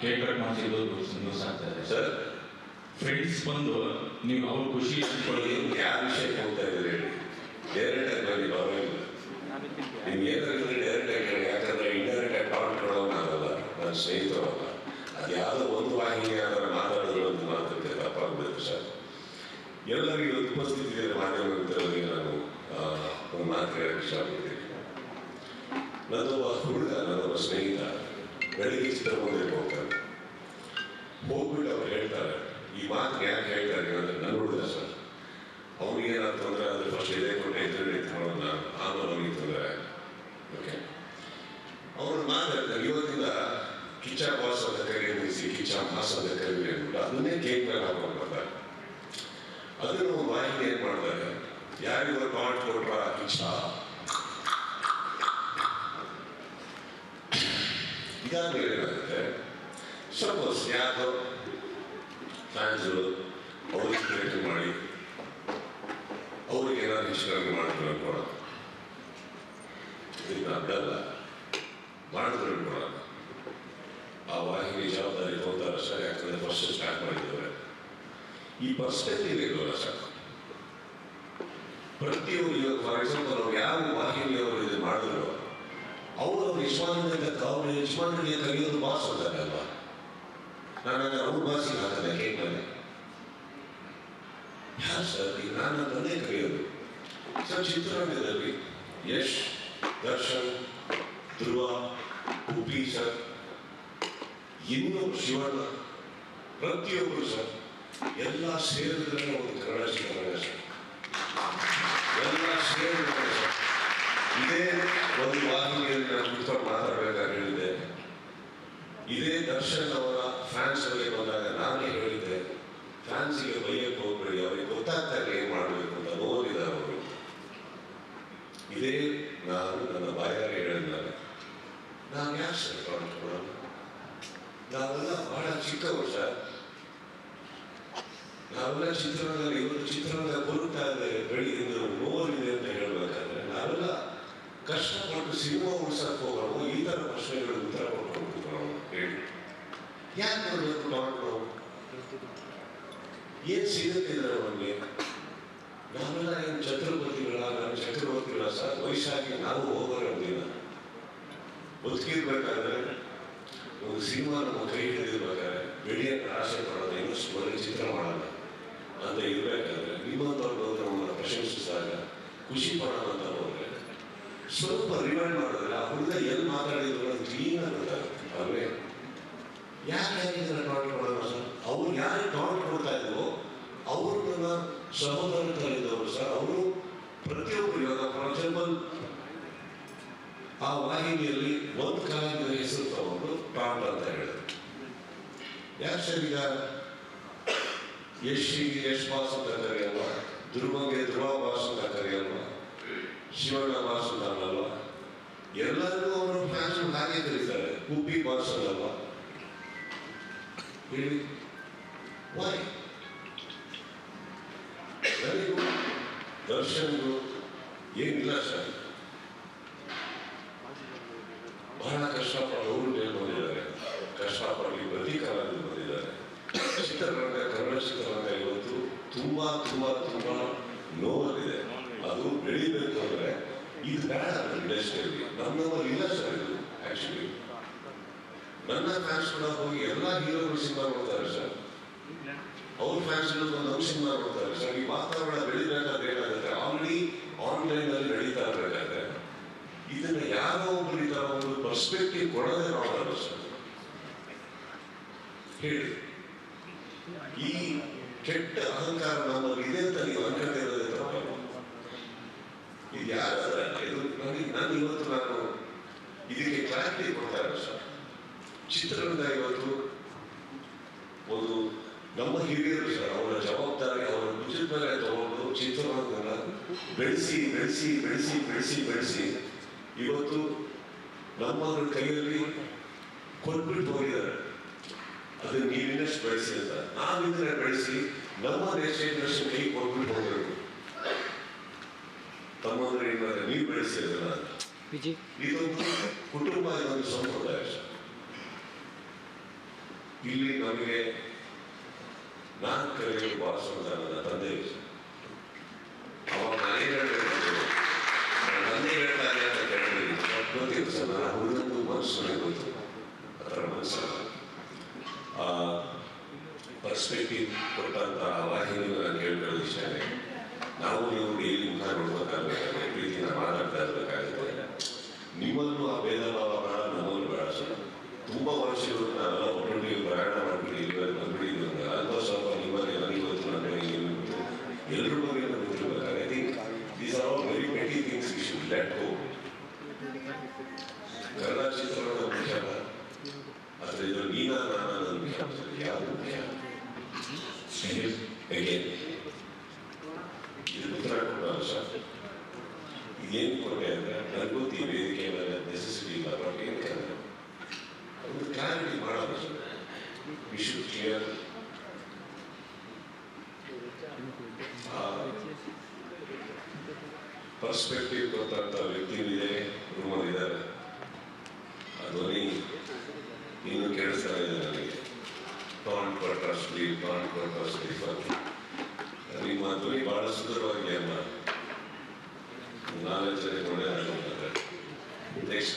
Cake cut ಮಾಡಿಸಿದ್ದು ಸಂತೋಷ ಆಗ್ತದೆ sir friends ಬಂದು ನೀವು ಅವ್ರ ಖುಷಿ ಹಂಚ್ಕೊಳ್ಳೋದು ಯಾವ ವಿಷಯಕ್ಕೆ ಹೋಗ್ತಾ ಇದ್ದೀರಿ ಹೇಳಿ. ಡೈರೆಕ್ಟ್ ಆಗಿ ಬನ್ನಿ ಪರವಾಗಿಲ್ಲ ನಿಮ್ಗೆ ಏನಾದ್ರು ಡೈರೆಕ್ಟ್ ಆಗಿ ಹೇಳಿ. ಯಾಕಂದ್ರೆ ಇಂಡೈರೆಕ್ಟ್ ಆಗಿ ಪಾಯಿಂಟ್ ಕೊಡೋನಾಗಲ್ಲ ನನ್ನ ಸ್ನೇಹಿತರಲ್ಲ. ಅದು ಯಾವುದೋ ಒಂದು ವಾಹಿನಿ ಅದರ ಮಾತಾಡಿದ್ರು ಅಂತ ಮಾತಕ್ಕೆ ತಪ್ಪಾಗಬೇಕು ಸರ್ ಎಲ್ಲರಿಗೂ ಉಪಸ್ಥಿತಿ ಮಾಧ್ಯಮ ಮಿತ್ರರಿಗೆ ನಾನು ಒಂದು ಮಾತು ಹೇಳಕ್ಕೆ ಇಷ್ಟಪಡ್ತೀನಿ. ನನ್ನೊಬ್ಬ ಹುಡುಗ ನನ್ನೊಬ್ಬ ಸ್ನೇಹಿತ. ಬೆಳಿಗ್ಗೆ ಚಿತ್ರಮಂದಿರಕ್ಕೆ ಹೋಗ್ತಾರೆ. ಹೋಗ್ಬಿಟ್ಟು ಅವ್ರು ಹೇಳ್ತಾರೆ, ಈ ಮಾತು ಯಾಕೆ ಹೇಳ್ತಾರೆ ಅಂದರೆ ನನ್ನ ಹುಡುಗ ಸರ್. ಅವ್ನಿಗೆ ತೊಂದರೆ ಅಂದ್ರೆ ಫಸ್ಟ್ ಇದೇ ಕೊಟ್ಟು ಎದುರುಗಡೆ ಮಾಡೋಣ ಆಮೇಲೆ ಅವನಿಗೆ ತೊಂದರೆ ಓಕೆ ಅವನು ಮಾತಾಡ್ತಾರೆ, ಇವತ್ತಿಂದ ಕಿಚ್ಚ ಬಾಸ್ ಅಂತ ಕರೆ ನಿಲ್ಲಿಸಿ ಕಿಚ್ಚ ಮಾಸ್ ಅಂತ ಕರೀರಿ ಅಂದ್ಬಿಟ್ಟು ಅದನ್ನೇ ಕೇಕ್ ಮೇಲೆ ಹಾಕೊಂಡು ಬರ್ತಾರೆ. ಅದನ್ನು ವಾಹಿನಿ ಏನ್ ಮಾಡ್ತಾರೆ ಯಾರಿಗೂ ಕಾಂಟ್ ಕೊಟ್ರ ಕಿಚ್ಚ? ಏನಾಗುತ್ತೆ ಸಪೋಸ್ ಯಾರೋ ಫ್ಯಾನ್ಸ್ಗಳು ಅವ್ರಿಗೆ ಮಾಡಿ, ಅವ್ರಿಗೆ ಏನಾದ್ರು ಕಡಿಮೆ ಮಾಡಿದ್ರು ಅನ್ಕೊಳ್ಳೋಣ ಇದನ್ನ ಅಡ್ಡಲ್ಲ. ಮಾಡಿದ್ರು ಅನ್ಕೊಳ್ಳೋಣ ಆ ವಾಹಿನಿ ಜವಾಬ್ದಾರಿ ಹೋಗ್ತಾರೆ ಸರ್ ಯಾಕಂದ್ರೆ ಫಸ್ಟ್ ಸ್ಟಾರ್ಟ್ ಮಾಡಿದ್ದೇವೆ ಈ ಪರ್ಸ್ಪೆಕ್ಟಿವ್ ಇರೋಲ್ಲ ಸರ್? ಪ್ರತಿಯೊಬ್ಬರು ಫಾರ್ ಎಕ್ಸಾಂಪಲ್ ಅವ್ರು ಯಾವ ವಾಹಿನಿಯವರು ಇದು ಮಾಡಿದ್ರು, ಅವರು ಯಜಮಾನದಿಂದ ಅವ್ರ ಯಜಮಾನರಿಗೆ ಕರೆಯೋದು ಬಾಸ್ ಅಂತಾರೆ ಅಲ್ವಾ? ನಾನು ಅವ್ರ ಬಾಸಿಗೆ ಹಾಕಿದೆ ಕೇಕ್ನಲ್ಲಿ ಯಾರು ಸರ್? ಈಗ ನಾನು ಅದನ್ನೇ ಸರ್, ಚಿತ್ರರಂಗದಲ್ಲಿ ಯಶ್, ದರ್ಶನ್, ಧ್ರುವ, ಉಪಿ ಸರ್, ಇನ್ನೂ ಶಿವಣ್ಣ, ಪ್ರತಿಯೊಬ್ಬರು ಸರ್, ಎಲ್ಲ ಸೇರಿದ್ರೆ ಒಂದು ಕನ್ನಡ ಚಿತ್ರರಂಗ ಸರ್. ಎಲ್ಲ ಸೇರಿದ್ರೆ ಸರ್. ಇದೇ ಒಂದು ವಾಹಿನಿಯಲ್ಲಿ ನಾನು ಕುತ್ಕೊಂಡು ಹೇಳಿದ್ದೆ ಇದೇ ದರ್ಶನ್ ಅವರ ಫ್ಯಾನ್ಸ್ ಅಲ್ಲಿ ಬಂದಾಗ ನಾನೇ ಹೇಳಿದ್ದೆ ಫ್ಯಾನ್ಸಿಗೆ ಬೈಯಕ್ಕೆ ಹೋಗ್ಬೇಡಿ ಅವರಿಗೆ ಗೊತ್ತಾಗ್ತಾ ಇಲ್ಲ ಏನ್ ಮಾಡಬೇಕು ಅಂತ ನೋಡಿದ್ದಾರೆ ಅವರು. ಇದೇ ನಾನು ನನ್ನ ಬಾಯಾರೆ ಹೇಳಿದ್ದಾರೆ ನಾನು ಯಾಕೆ ಸರ್ ಕೊಡೋಣ ನಾವೆಲ್ಲ ಬಹಳ ಚಿಕ್ಕವರು ಸರ್ ನಾವೆಲ್ಲ ಚಿತ್ರರಂಗದಲ್ಲಿ ಇವತ್ತು ಚಿತ್ರರಂಗ ಬರುತ್ತಾ ಇದೆ ಬೆಳಿಗ್ಗೆ ನೋವಿದೆ ಅಂತ ಹೇಳ್ಬೇಕಾದ್ರೆ ನಾವೆಲ್ಲ ಕಷ್ಟಪಟ್ಟು ಸಿನಿಮಾ ಉಳಿಸಕ್ಕೆ ಹೋಗೋಣ, ಈ ಥರ ಪ್ರಶ್ನೆಗಳಿಗೆ ಉತ್ತರ ನಾವು ಹೇಳಿ ಯಾಕೆ ಮಾಡಬೇಕು ನಾವು ಏನ್ ಸಿಗುತ್ತಿದ್ರೆ ನಮಗೆ ನಾವೆಲ್ಲ ಏನು ಚತುರ್ಪತಿಗಳ ನಾನು ಚಕ್ರವರ್ತಿಗಳ ಸರ್ ವಯಸ್ಸಾಗಿ ನಾವು ಹೋಗೋರೆ ಒಂದಿನ ಬದುಕಿರ್ಬೇಕಾದ್ರೆ ಒಂದು ಸಿನಿಮಾ ನಮ್ಮ ಕೈ ಹಿಡಿದಿರ್ಬೇಕಾದ್ರೆ ಬೆಳೆಯಕ್ಕೆ ಆಸೆ ಪಡೋದು ಇನ್ನೂ ಸ್ಮರಣೆ ಚಿತ್ರ ಮಾಡೋಣ ಅಂತ ಇರ್ಬೇಕಾದ್ರೆ ನಿಮ್ಮಂಥವ್ರು ಬಂದು ನಮ್ಮನ್ನು ಪ್ರಶಂಸಿಸಿದಾಗ ಖುಷಿ ಪಡೋಣ ಅಂತ ಹೋದ್ರೆ ಸ್ವಲ್ಪ ರಿಮೈಂಡ್ ಮಾಡಿದ್ರೆ ಆ ಹುಡುಗ ಎಲ್ಲಿ ಮಾತಾಡಿದ್ರು ಕ್ಲೀನ್ ಆಗುತ್ತೆ ಅಲ್ವೇ ಯಾಕೆ ಟಾಟ್ ಮಾಡೋಣ ಸರ್ ಅವ್ರು ಯಾರು ಟಾಟ್ ಕೊಡ್ತಾ ಇದ್ರು ಅವರು ನನ್ನ ಸಹೋದರದಲ್ಲಿದ್ದವರು ಸರ್, ಅವರು ಪ್ರತಿಯೊಬ್ಬರು ಇವಾಗ ಫಾರ್ ಎಕ್ಸಾಂಪಲ್ ಆ ವಾಹಿನಿಯಲ್ಲಿ ಒಂದು ಕಾಲದ ಹೆಸರು ತಗೊಂಡು ಟಾಟ್ ಅಂತ ಹೇಳಿದ್ರು. ಯಾಕೆ ಸರ್ ಈಗ? ಯಶಿಗೆ ಯಶ್ ಬಾಸ್ ಅಂತ ಕರೆಯಲ್ವ ಧ್ರುವಂಗೆ ಧ್ರುವ ಬಾಸ್ ಅಂತ ಕರೆಯಲ್ವ ಶಿವಣ್ಣ ಬಾಸ್ ಅಂತ ಅನ್ನಲ್ವಾ ಎಲ್ಲರಿಗೂ ಅವರು ಫ್ಯಾನ್ಸ್ ಹಾಗೆ ಕರೀತಾರೆ ಉಪ್ಪಿ ಬಾಸ್ ಹೇಳಿ ವೈ ನನಗೂ ದರ್ಶನ್ಗೂ ಏನಿಲ್ಲ ಸರ್ ಬಹಳ ಕಷ್ಟಪಟ್ಟು ಮೇಲೆ ಬಂದಿದ್ದಾರೆ ಕಷ್ಟಪಟ್ಟು ಪ್ರತಿ ಕಾಲದಲ್ಲಿ ಬಂದಿದ್ದಾರೆ ಚಿತ್ರರಂಗ ಕನ್ನಡ ಚಿತ್ರರಂಗ ಇವತ್ತು ತುಂಬಾ ತುಂಬಾ ತುಂಬಾ ನೋವಲ್ಲಿದೆ ಅದು ಬೆಳಿಬೇಕು ಅಂದ್ರೆ ಇದು ಬೇಡ ಇಂಡಸ್ಟ್ರಿಯಲ್ಲಿ ನನ್ನವರು ಇಲ್ಲ ಸರ್ ಇದು ಆಕ್ಚುಲಿ ನನ್ನ ಫ್ಯಾನ್ಸ್ ಹೋಗಿ ಎಲ್ಲ ಹೀರೋಗಳು ಸಿನಿಮಾ ನೋಡ್ತಾರೆ ಸರ್. ಅವ್ರ ಫ್ಯಾನ್ಸ್ ಒಂದು ನಮ್ಮ ಸಿನಿಮಾ ನೋಡ್ತಾರೆ ಸರ್. ಈ ವಾತಾವರಣ ಬೆಳಿಬೇಕಾದ್ರೆ ಏನಾಗುತ್ತೆ? ಆಲ್ರೆಡಿ ಆನ್ಲೈನ್ ಅಲ್ಲಿ ಬೆಳೀತಾ ಇರಬೇಕಾದ್ರೆ ಇದನ್ನ ಯಾರೋ ಒಬ್ರು ಈ ತರ ಒಂದು ಪರ್ಸ್ಪೆಕ್ಟಿವ್ ಕೊಡೋದೇ ನೋಡಲ್ಲ ಸರ್. ಹೇಳಿ. ಈ ಕೆಟ್ಟ ಅಹಂಕಾರ ನಮ್ಮಲ್ಲಿ ಇದೆ ಅಂತ ನೀವು ಅನ್ಕೊಂಡೇ ಇರೋದೇ ತಪ್ಪಲ್ಲ ಇದು ಯಾರು ನಾನು ಇವತ್ತು ನಾನು ಇದಕ್ಕೆ ಕ್ಲಾರಿಟಿ ಕೊಡ್ತಾ ಇರೋ ಸರ್. ಚಿತ್ರರಂಗ ಇವತ್ತು ಒಂದು ನಮ್ಮ ಹಿರಿಯರು ಸರ್ ಅವರ ಜವಾಬ್ದಾರಿ ಅವರ ಭುಜದ ಮೇಲೆ ತಗೊಂಡು ಚಿತ್ರರಂಗನ ಬೆಳೆಸಿ ಬೆಳೆಸಿ ಬೆಳೆಸಿ ಬೆಳೆಸಿ ಬೆಳೆಸಿ ಇವತ್ತು ನಮ್ಮವರ ಕೈಯಲ್ಲಿ ಕೊಟ್ಬಿಟ್ಟು ಹೋಗಿದ್ದಾರೆ. ಅದನ್ನ ನೀವಿನಷ್ಟು ಬೆಳೆಸಿ ಅಂತ. ನಾವಿದ್ರೆ ಬೆಳೆಸಿ ನಮ್ಮ ದೇಶ ಇನ್ನಷ್ಟು ಕೈ ಕೊಟ್ಬಿಟ್ಟು ಹೋಗಬೇಕು. ತಮ್ಮಂದ್ರೆ ಏನಾದ್ರೆ ನೀವು ಬೆಳೆಸಿ ಅದನ್ನ ಇದೊಂದು ಕುಟುಂಬ ಇದೊಂದು ಸಂಪ್ರದಾಯ. ಇಲ್ಲಿ ನಮಗೆ ನಾನು ಕರೆಗಳು ಭಾಷಣ ನನ್ನ ತಂದೆ ಅವಾಗ ನಾನೇ ತಂದೆ ಹೇಳ್ತಾರೆ ಅಂತ ಕೇಳಿದ್ರಿ ನನ್ನ ಹುಡುಗಂದು ಮನಸ್ಸು ಅದರ ಮನಸ್ಸು ಆ ಪರ್ಸ್ಪೆಕ್ಟಿವ್ ಕೊಟ್ಟಂತ ವಾಹಿನಿ ನಾನು ಕೇಳ್ಕೊಳ್ಳೋದು ವಿಷಯನೇ ನಾವು ನೀವು ಡೈಲಿ ಮುಖ ನೋಡ್ಬೇಕಾಗಬೇಕಾದ್ರೆ ಪ್ರೀತಿನ ಮಾತಾಡ್ತಾ ಇರಬೇಕಾಗುತ್ತೆ. ನಿಮ್ಮಲ್ಲೂ ಆ ಭೇದ ಭಾವ ಬೇಡ ನಮ್ಮಲ್ಲೂ ಬೇಡ ಸರ್ ತುಂಬ ವರ್ಷಗಳು ನಾವೆಲ್ಲ ಒಟ್ಟೊಟ್ಟಿಗೆ ಪ್ರಯಾಣ ಮಾಡ್ಬಿಟ್ಟು ಇಲ್ಲಿ ಬಂದ್ಬಿಟ್ಟಿದ್ವಿ ಅಲ್ಪ ಸ್ವಲ್ಪ ನಿಮ್ಮಲ್ಲಿ ನನಗೆ ಗೊತ್ತು ನನಗೆ ನಿಮಗೆ ಗೊತ್ತು ಎಲ್ಲರ ಬಗ್ಗೆ ನಮ್ಗೆ ಗೊತ್ತಿರ್ಬೇಕಾದ್ರೆ I think these are all very petty Kannada ಮುಖ್ಯ ಅಲ್ಲ ಆದರೆ ಇದು ನೀನಾ ನಾನ ನನ್ನ ವಿಷಯ ಉತ್ತರ ಕೊಡೋ ಇದೇನು ಕೊರತೆ ಅಂದರೆ, ನನಗೂ ಪರ್ಸ್ಪೆಕ್ಟಿವ್ ಗೊತ್ತಾಗ್ತಾ ಇದೆ ರೂಮಲ್ಲಿ ಇದ್ದಾರೆ ಧ್ವನಿ ಇನ್ನೂ ಕೇಳಿಸ್ತಾ ಇದೆ ನನಗೆ. ಪಾಂಡ್ ಕೊಟ್ಟಿ ಪಾಂಡ್ ಕೊಟ್ಟಿ ಬಂದು ನಿಮ್ಮ ಧ್ವನಿ ಬಹಳ ಸುಂದರವಾಗಿ ಅಮ್ಮ. ನಾಲ್ಕು ಜನ ಕೂಡ ನೆಕ್ಸ್ಟ್